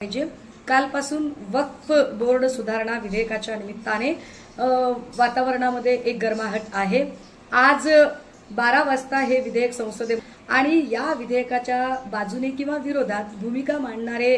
पाहिजे. कालपासून वक्फ बोर्ड सुधारणा विधेयकाच्या निमित्ताने वातावरणामध्ये एक गरमाहट आहे. आज बारा वाजता हे विधेयक संसदेत आणि या विधेयकाच्या बाजूने किंवा विरोधात भूमिका मांडणारे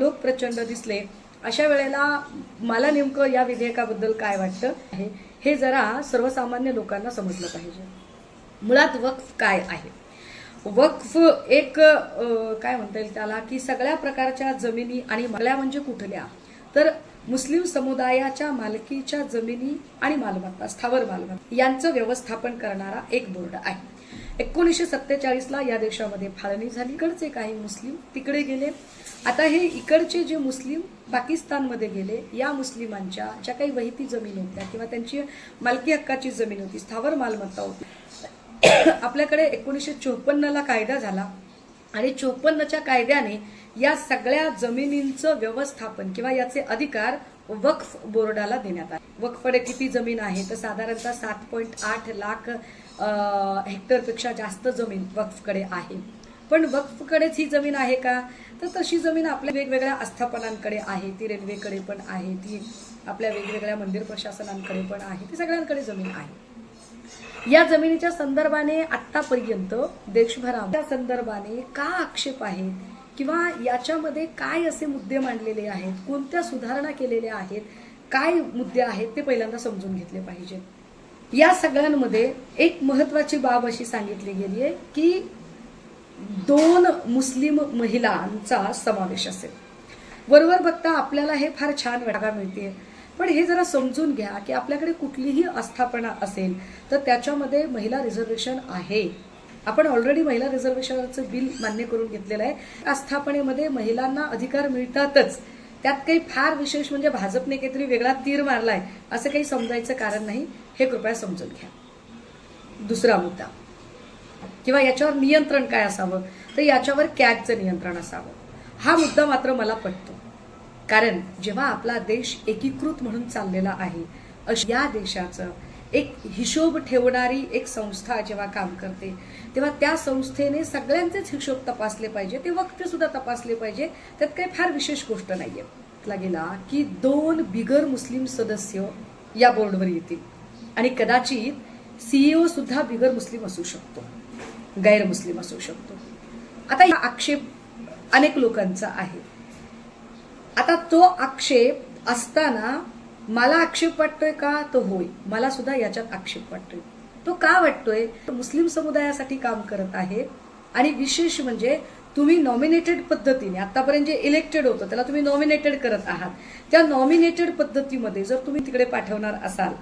लोक प्रचंड दिसले. अशा वेळेला मला नेमकं या विधेयकाबद्दल काय वाटतं आहे हे जरा सर्वसामान्य लोकांना समजलं पाहिजे. मुळात वक्फ काय आहे? वक्फ एक काय म्हणता येईल त्याला की सगळ्या प्रकारच्या जमिनी आणि मागल्या म्हणजे कुठल्या? तर मुस्लिम समुदायाच्या मालकीच्या जमिनी आणि मालमत्ता स्थावर मालमत्ता यांचं व्यवस्थापन करणारा एक बोर्ड आहे. एकोणीसशे सत्तेचाळीसला या देशामध्ये फाळणी झाली. इकडचे काही मुस्लिम तिकडे गेले. आता हे इकडचे जे मुस्लिम पाकिस्तानमध्ये गेले या मुस्लिमांच्या ज्या काही वहिती जमीन होत्या किंवा त्यांची मालकी हक्काची जमीन होती स्थावर मालमत्ता होती आपल्याकडे एकोणीसशे चोपन्नला कायदा झाला. आणि चोपन्नच्या कायद्याने या सगळ्या जमिनींचं व्यवस्थापन किंवा याचे अधिकार वक्फ बोर्डाला देण्यात आले. वक्फकडे किती जमीन आहे? तर साधारणतः सात पॉईंट आठ लाख हेक्टरपेक्षा जास्त जमीन वक्फकडे आहे. पण वक्फकडेच ही जमीन आहे का? तर तशी जमीन आपल्या वेगवेगळ्या आस्थापनांकडे आहे. ती रेल्वेकडे पण आहे ती आपल्या वेगवेगळ्या मंदिर प्रशासनांकडे पण आहे. ती सगळ्यांकडे जमीन आहे. या जमिनीच्या संदर्भाने आतापर्यंत देशभराच्या संदर्भाने का आक्षेप आहेत? किंवा याच्यामध्ये काय असे मुद्दे मांडलेले आहेत? कोणत्या सुधारणा केलेल्या आहेत? काय मुद्दे आहेत ते पहिल्यांदा समजून घेतले पाहिजेत या सगळ्यांमध्ये एक महत्वाची बाब अशी सांगितली गेली आहे की दोन मुस्लिम महिलांचा समावेश असेल. वरवर बघता आपल्याला हे फार छान वाटा मिळते. पण हे जरा समजून घ्या की आपल्याकडे कुठलीही आस्थापना असेल तर त्याच्यामध्ये महिला रिझर्वेशन आहे. आपण ऑलरेडी महिला रिझर्वेशनचं बिल मान्य करून घेतलेलं आहे. आस्थापनेमध्ये महिलांना अधिकार मिळतातच. त्यात काही फार विशेष म्हणजे भाजपने काहीतरी वेगळा तीर मारलाय असं काही समजायचं कारण नाही. हे कृपया समजून घ्या. दुसरा मुद्दा. किंवा याच्यावर नियंत्रण काय असावं? तर याच्यावर कॅगचं नियंत्रण असावं. हा मुद्दा मात्र मला पटतो. कारण जेव्हा आपला देश एकीकृत म्हणून चाललेला आहे अशा या देशाचं एक हिशोब ठेवणारी एक संस्था जेव्हा काम करते तेव्हा त्या संस्थेने सगळ्यांचेच हिशोब तपासले पाहिजे ते वक्फ सुद्धा तपासले पाहिजे. त्यात काही फार विशेष गोष्ट नाही आहे गेला की दोन बिगर मुस्लिम सदस्य या बोर्डवर येतील. आणि कदाचित सीईओ सुद्धा बिगर मुस्लिम असू शकतो गैरमुस्लिम असू शकतो. आता हा आक्षेप अनेक लोकांचा आहे. आता तो आक्षेप असताना मला आक्षेप वाटतोय का? तो होय. मला सुद्धा याच्यात आक्षेप वाटतोय. तो का वाटतोय? तो मुस्लिम समुदायासाठी काम करत आहे. आणि विशेष म्हणजे तुम्ही नॉमिनेटेड पद्धतीने आतापर्यंत जे इलेक्टेड होतं त्याला तुम्ही नॉमिनेटेड करत आहात. त्या नॉमिनेटेड पद्धतीमध्ये जर तुम्ही तिकडे पाठवणार असाल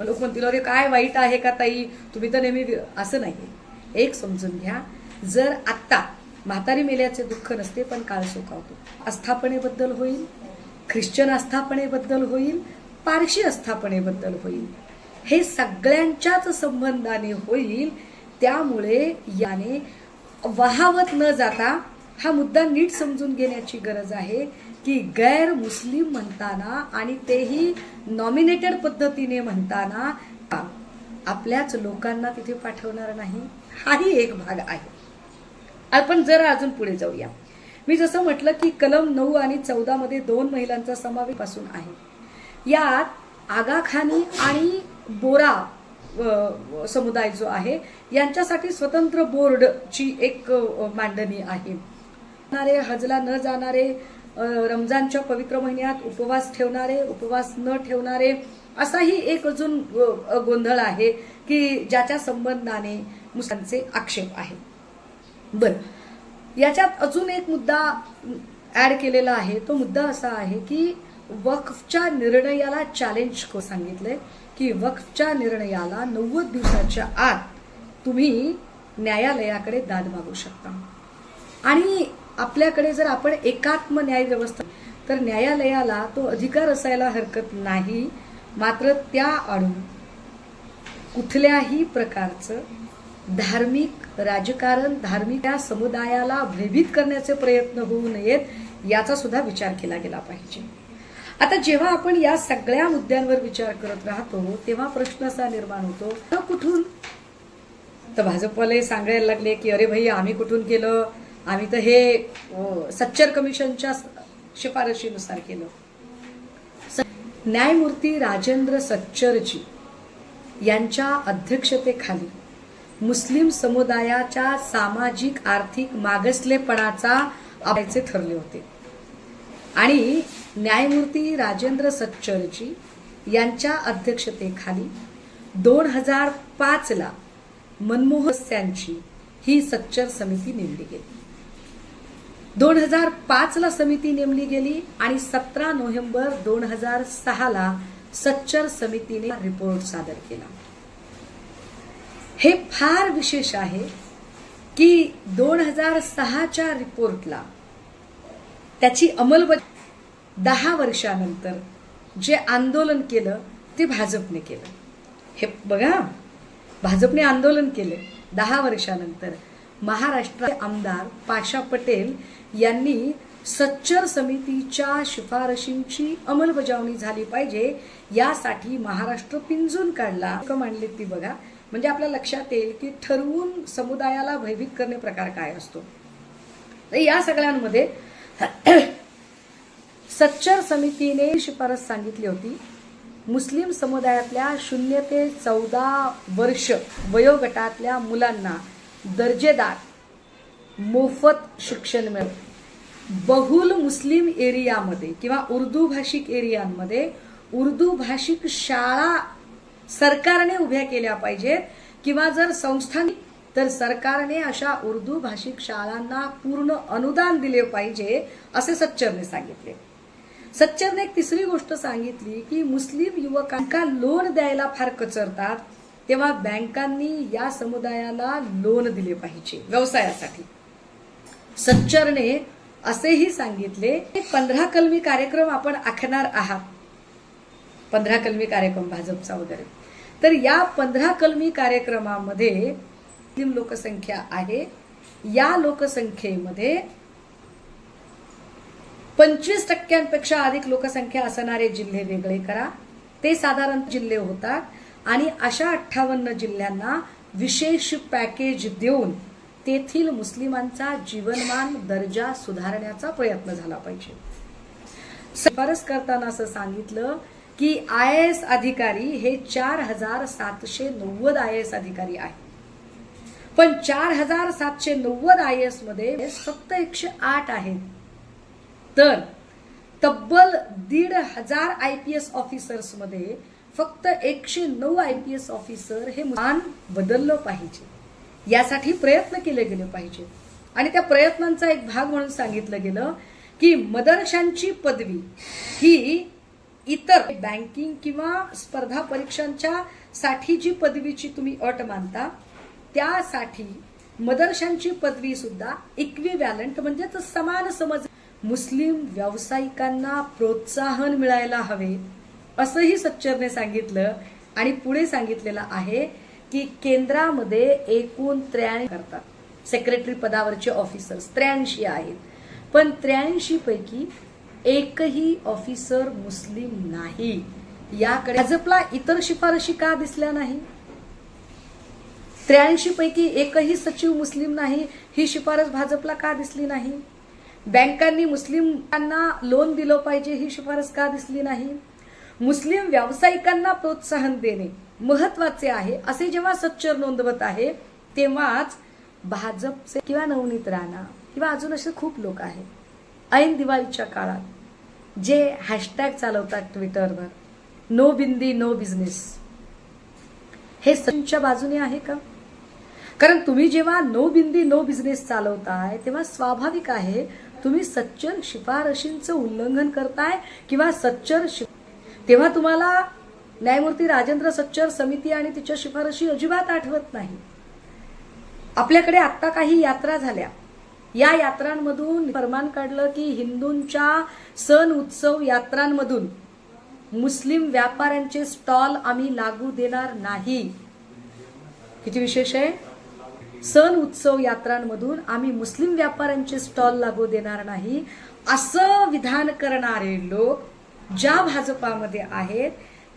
लोक म्हणतील अरे काय वाईट आहे का ताई? तुम्ही तर नेहमी असं नाही एक समजून घ्या. जर आत्ता म्हातारी मेल्याचे दुःख नसते पण काळ सुखावतो आस्थापनेबद्दल होईल ख्रिश्चन आस्थापनेबद्दल होईल पारशी आस्थापनेबद्दल होईल. हे सगळ्यांच्याच संबंधाने होईल त्यामुळे याने वाहावत न जाता हा मुद्दा नीट समजून घेण्याची गरज आहे की गैर मुस्लिम म्हणताना आणि तेही नॉमिनेटेड पद्धतीने म्हणताना आपल्याच लोकांना तिथे पाठवणार नाही. हाही एक भाग आहे. आपण जरा अजून पुढे जाऊया. मी जसं म्हटलं की कलम नऊ आणि चौदा मध्ये दोन महिलांचा समावेश असून आहे. यात आगाखानी आणि बोरा समुदाय जो आहे यांच्यासाठी स्वतंत्र बोर्डची एक मांडणी आहे. हजला न जाणारे रमजानच्या पवित्र महिन्यात उपवास ठेवणारे उपवास न ठेवणारे असाही एक अजून गोंधळ आहे की ज्याच्या संबंधाने मुस्लिमांचे आक्षेप आहेत बरं. याच्यात अजून एक मुद्दा ॲड केलेला आहे. तो मुद्दा असा आहे की वक्फच्या निर्णयाला चॅलेंज को सांगितलंय की वक्फच्या निर्णयाला नव्वद दिवसाच्या आत तुम्ही न्यायालयाकडे दाद मागू शकता. आणि आपल्याकडे जर आपण एकात्म न्याय व्यवस्था तर न्यायालयाला तो अधिकार असायला हरकत नाही मात्र त्या आडून कुठल्याही प्रकारचं धार्मिक राजकारण धार्मिक या समुदायाला भयभीत करण्याचे प्रयत्न होऊ नयेत याचा सुद्धा विचार केला गेला पाहिजे. आता जेव्हा आपण या सगळ्या मुद्द्यांवर विचार करत राहतो तेव्हा प्रश्न असा निर्माण होतो तर कुठून? तर भाजपवाले सांगायला लागले की अरे भाई आम्ही कुठून केलं? आम्ही तर हे सच्चर कमिशनच्या शिफारशीनुसार केलं. न्यायमूर्ती राजेंद्र सच्चरजी यांच्या अध्यक्षतेखाली मुस्लिम समुदायाच्या सामाजिक आर्थिक मागासलेपणाचा आबायचे ठरले होते. आणि न्यायमूर्ती राजेंद्र सच्चरजी यांच्या अध्यक्षतेखाली दोन हजार पाचला मनमोहन सदस्यांची ही सच्चर समिती नेमली गेली. दोन हजार पाचला समिती नेमली गेली आणि सतरा नोव्हेंबर दोन हजार सहाला सच्चर समितीने रिपोर्ट सादर केला. हे फार विशेष आहे की दोन हजार सहाच्या रिपोर्टला त्याची अंमलबजावणी दहा वर्षानंतर जे आंदोलन केलं ते भाजपने केलं. हे बघा भाजपने आंदोलन केले दहा वर्षानंतर. महाराष्ट्राचे आमदार पाशा पटेल यांनी सच्चर समितीच्या शिफारशींची अंमलबजावणी झाली पाहिजे यासाठी महाराष्ट्र पिंजून काढला. मांडले ती बघा म्हणजे आपल्या लक्षात येईल की ठरवून समुदायाला भयभीत करणे प्रकार काय असतो. तर या सगळ्यांमध्ये सच्चर समितीने शिफारस सांगितली होती. मुस्लिम समुदायातल्या शून्य ते चौदा वर्ष वयोगटातल्या मुलांना दर्जेदार मोफत शिक्षण मिळेल. बहुल मुस्लिम एरियामध्ये किंवा उर्दू भाषिक एरियांमध्ये उर्दू भाषिक शाळा सरकारने उभ्या केल्या पाहिजेत. किंवा जर संस्थांनी तर सरकारने अशा उर्दू भाषिक शाळांना पूर्ण अनुदान दिले पाहिजे असे सच्चरने सांगितले. सच्चरने एक तिसरी गोष्ट सांगितली की मुस्लिम युवकांना लोन द्यायला फार कचरतात तेव्हा बँकांनी या समुदायाला लोन दिले पाहिजे व्यवसायासाठी. सच्चरने असेही सांगितले की पंधरा कलमी कार्यक्रम आपण आखणार आहात. पंधरा कलमी कार्यक्रम भाजपचा वगैरे. तर या पंधरा कलमी कार्यक्रमामध्ये मुस्लिम लोकसंख्या आहे. या लोकसंख्येमध्ये पंचवीस टक्क्यांपेक्षा अधिक लोकसंख्या असणारे जिल्हे वेगळे करा. ते साधारण जिल्हे होतात. आणि अशा अठ्ठावन्न जिल्ह्यांना विशेष पॅकेज देऊन तेथील मुस्लिमांचा जीवनमान दर्जा सुधारण्याचा प्रयत्न झाला पाहिजे. शिफारस करताना असं सांगितलं की आय एस अधिकारी हे चार हजार सातशे नव्वद आय एस अधिकारी आहे पण चार हजार सातशे नव्वद आय एसमध्ये फक्त एकशे आठ आहेत. तर तब्बल दीड हजार आय पी एस ऑफिसर्समध्ये फक्त एकशे नऊ आय पी एस ऑफिसर हे मान बदललं पाहिजे. यासाठी प्रयत्न केले गेले पाहिजे. आणि त्या प्रयत्नांचा एक भाग म्हणून सांगितलं गेलं की मदरशांची पदवी ही इतर बँकिंग किंवा स्पर्धा परीक्षांच्या साठी जी पदवीची तुम्ही अट मानता त्यासाठी मदरशांची पदवी सुद्धा इक्वी व्हॅलंट म्हणजे समान समज. मुस्लिम व्यावसायिकांना प्रोत्साहन मिळायला हवे असंही सच्चरने सांगितलं आणि पुढे सांगितलेलं आहे की केंद्रामध्ये एकूण त्र्याऐंशी करतात. सेक्रेटरी पदावरचे ऑफिसर्स त्र्याऐंशी आहेत. पण त्र्याऐंशी पैकी एकही ऑफिसर मुस्लिम नाही. याकडे भाजपला इतर शिफारशी का दिसल्या नाही? त्र्याऐंशी पैकी एकही सचिव मुस्लिम नाही ही शिफारस भाजपला का दिसली नाही? बँकांनी मुस्लिमांना लोन दिलं पाहिजे ही शिफारस का दिसली नाही? मुस्लिम व्यावसायिकांना प्रोत्साहन देणे महत्त्वाचे आहे असे जेव्हा सच्चर नोंदवत आहे तेव्हाच भाजपचे किंवा नवनीत राणा किंवा अजून असे खूप लोक आहेत. ऐन दिवाळीच्या काळात जे हॅशटॅग चालवतात ट्विटरवर नो बिंदी नो बिझनेस हे सचिनच्या बाजूने आहे का? कारण तुम्ही जेव्हा नो बिंदी नो बिझनेस चालवताय तेव्हा स्वाभाविक आहे तुम्ही सच्चर शिफारशींचं उल्लंघन करताय किंवा सच्चर तेव्हा तुम्हाला न्यायमूर्ती राजेंद्र सच्चर समिती आणि तिच्या शिफारशी अजिबात आठवत नाही. आपल्याकडे आत्ता काही यात्रा झाल्या. या यात्रांमधून फरमान काढलं की हिंदूंच्या सण उत्सव यात्रांमधून मुस्लिम व्यापाऱ्यांचे स्टॉल आम्ही लागू देणार नाही. किती विशेष आहे? सण उत्सव यात्रांमधून आम्ही मुस्लिम व्यापाऱ्यांचे स्टॉल लागू देणार नाही. असं विधान करणारे लोक ज्या भाजपामध्ये आहेत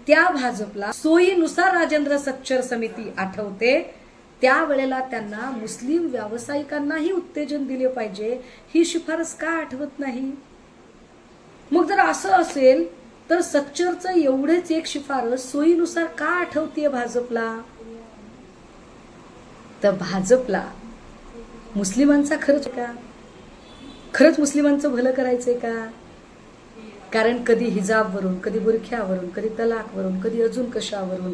त्या भाजपला सोयीनुसार राजेंद्र सच्चर समिती आठवते. त्यावेळेला त्यांना मुस्लिम व्यावसायिकांनाही उत्तेजन दिले पाहिजे ही शिफारस का आठवत नाही? मग जर असं असेल तर सच्चरचं एवढेच एक शिफारस सोयीनुसार का आठवतीये भाजपला? तर भाजपला मुस्लिमांचा खरंच का? खरंच मुस्लिमांचं भलं करायचंय का? कारण कधी हिजाबवरून कधी बुरख्यावरून कधी तलाकवरून कधी अजून कशावरून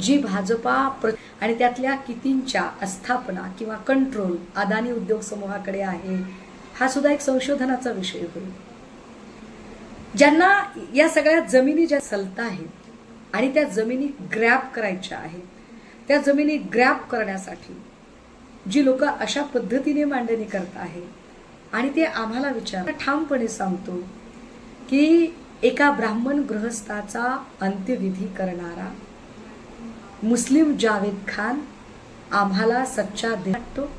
जी भाजपा प्र आणि त्यातल्या कितींच्या आस्थापना किंवा कंट्रोल अदानी उद्योग समूहाकडे आहे हा सुद्धा एक संशोधनाचा विषय होईल ज्यांना या सगळ्या जमिनी ज्या सलता आहेत आणि त्या जमिनी ग्रॅप करायच्या आहेत त्या जमिनी ग्रॅप करण्यासाठी जी लोक अशा पद्धतीने मांडणी करत आहे आणि ते आम्हाला विचार ठामपणे सांगतो की एका ब्राह्मण गृहस्थाचा अंत्यविधी करणारा मुस्लिम जावेद खान आम्हाला सच्चा दे वाटतो.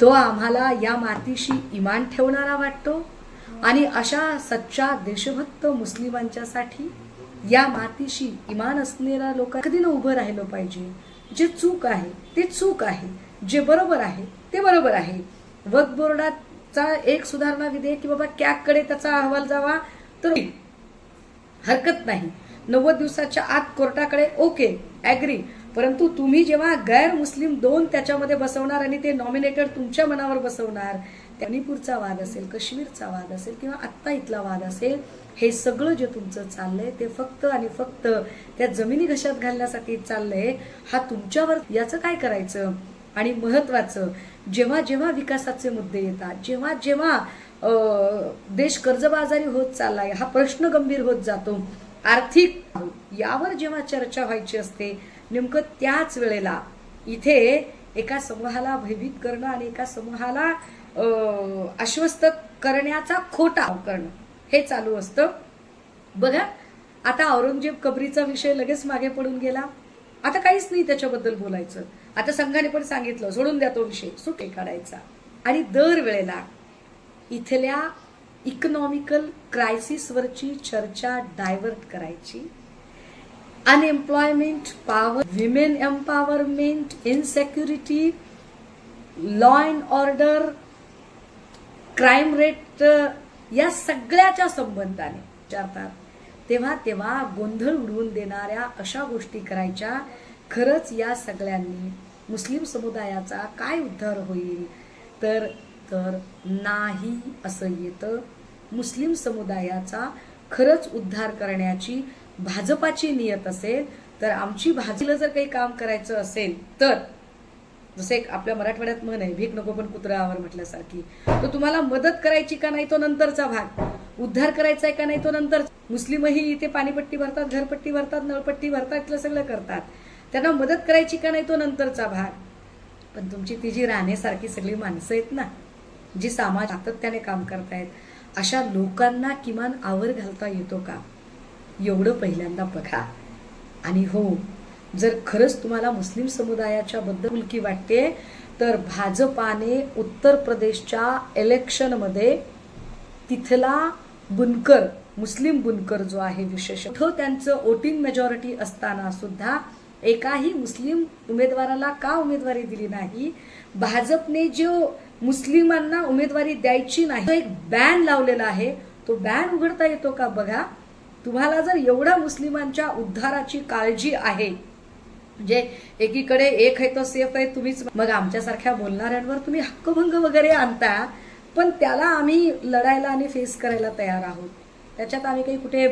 तो आम्हाला या मातीशी इमान ठेवणारा वाटतो. आणि अशा सच्चा देशभक्त मुस्लिमांच्यासाठी या मातीशी इमान असणाऱ्या लोक कधी न उभं राहिलं पाहिजे. जे चूक आहे ते चूक आहे. जे बरोबर आहे ते बरोबर आहे. वक्फ बोर्डाचा एक सुधारणा विधेयक की बाबा कॅककडे त्याचा अहवाल जावा तर हरकत नाही. नव्वद दिवसाच्या आत कोर्टाकडे ओके. ॲग्री परंतु तुम्ही जेव्हा गैर मुस्लिम दोन त्याच्यामध्ये बसवणार आणि ते नॉमिनेटेड तुमच्या मनावर बसवणार मणिपूरचा वाद असेल काश्मीरचा वाद असेल किंवा आत्ता इथला वाद असेल हे सगळं जे तुमचं चाललंय ते फक्त आणि फक्त त्या जमिनी घशात घालण्यासाठी चाललंय हा तुमच्यावर याचं काय करायचं? आणि महत्वाचं जेव्हा जेव्हा विकासाचे मुद्दे येतात जेव्हा जेव्हा देश कर्जबाजारी होत चाललाय हा प्रश्न गंभीर होत जातो. आर्थिक यावर जेव्हा चर्चा व्हायची असते नेमकं त्याच वेळेला इथे एका समूहाला भयभीत करणं आणि एका समूहाला आश्वस्त करण्याचा खोटा करणं हे चालू असतं. बघा आता औरंगजेब कबरीचा विषय लगेच मागे पडून गेला. आता काहीच नाही त्याच्याबद्दल बोलायचं. आता संघाने पण सांगितलं सोडून द्या तो विषय सुटे काढायचा. आणि दर वेळेला इथल्या इकॉनॉमिकल क्रायसिसवरची चर्चा डायव्हर्ट करायची. Unemployment power women empowerment insecurity law and order crime rate या सगळ्याच्या संबंधाने विचारतात. तेव्हा तेव्हा गोंधळ उडवून देणाऱ्या अशा गोष्टी करायच्या. खरंच या सगळ्यांनी मुस्लिम समुदायाचा काय उद्धार होईल? तर तर नाही असं येतं. मुस्लिम समुदायाचा खरंच उद्धार करण्याची भाजपाची नियत असेल तर आमची भाजीला जर काही काम करायचं असेल तर जसं एक आपल्या मराठवाड्यात म्हण आहे भीक नको पण कुत्र्यावर म्हटल्यासारखी. तर तुम्हाला मदत करायची का नाही तो नंतरचा भाग? उद्धार करायचा आहे का नाही तो नंतर? मुस्लिमही इथे पाणीपट्टी भरतात घरपट्टी भरतात नळपट्टी भरतात इथलं सगळं करतात. त्यांना मदत करायची का नाही तो नंतरचा भाग? पण तुमची ती जी राहण्यासारखी सगळी माणसं आहेत ना जी समाज सातत्याने काम करतायत अशा लोकांना किमान आवर घालता येतो का? एवढं पहिल्यांदा बघा. आणि हो जर खरंच तुम्हाला मुस्लिम समुदायाच्या बद्दल मुलकी वाटते तर भाजपाने उत्तर प्रदेशच्या इलेक्शनमध्ये तिथला बुनकर मुस्लिम बुनकर जो आहे विशेष तो त्यांचं वोटिंग मेजॉरिटी असताना सुद्धा एकाही मुस्लिम उमेदवाराला का उमेदवारी दिली नाही? भाजपने जो मुस्लिमांना उमेदवारी द्यायची नाही तो एक बॅन लावलेला आहे. तो बॅन उघडता येतो का बघा? तुम्हाला जर एवढ्या मुस्लिमांच्या उद्धाराची काळजी आहे म्हणजे एकीकडे एक आहे तो सेफ आहे तुम्हीच मग आमच्यासारख्या बोलणाऱ्यांवर तुम्ही हक्कभंग वगैरे आणता पण त्याला आम्ही लढायला आणि फेस करायला तयार आहोत. त्याच्यात आम्ही काही कुठे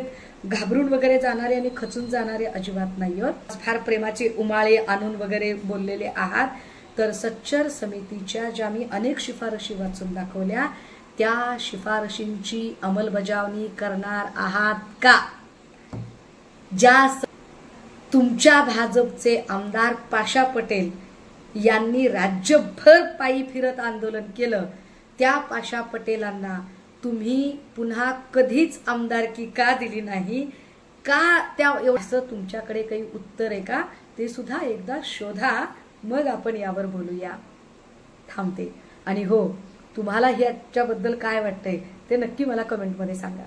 घाबरून वगैरे जाणारे आणि खचून जाणारे अजिबात नाही आहोत. फार प्रेमाचे उमाळे आणून वगैरे बोललेले आहात तर सच्चर समितीच्या ज्या मी अनेक शिफारशी वाचून दाखवल्या त्या शिफारशींची अंमलबजावणी करणार आहात का? ज्या तुमच्या भाजपचे आमदार पाशा पटेल यांनी राज्यभर पायी फिरत आंदोलन केलं त्या पाशा पटेलांना तुम्ही पुन्हा कधीच आमदारकी का दिली नाही? का त्या एवढं तुमच्याकडे काही उत्तर आहे का? ते सुद्धा एकदा शोधा मग आपण यावर बोलूया. थांबते. आणि हो तुम्हाला ह्याच्याबद्दल काय वाटतंय ते नक्की मला कमेंटमध्ये सांगा.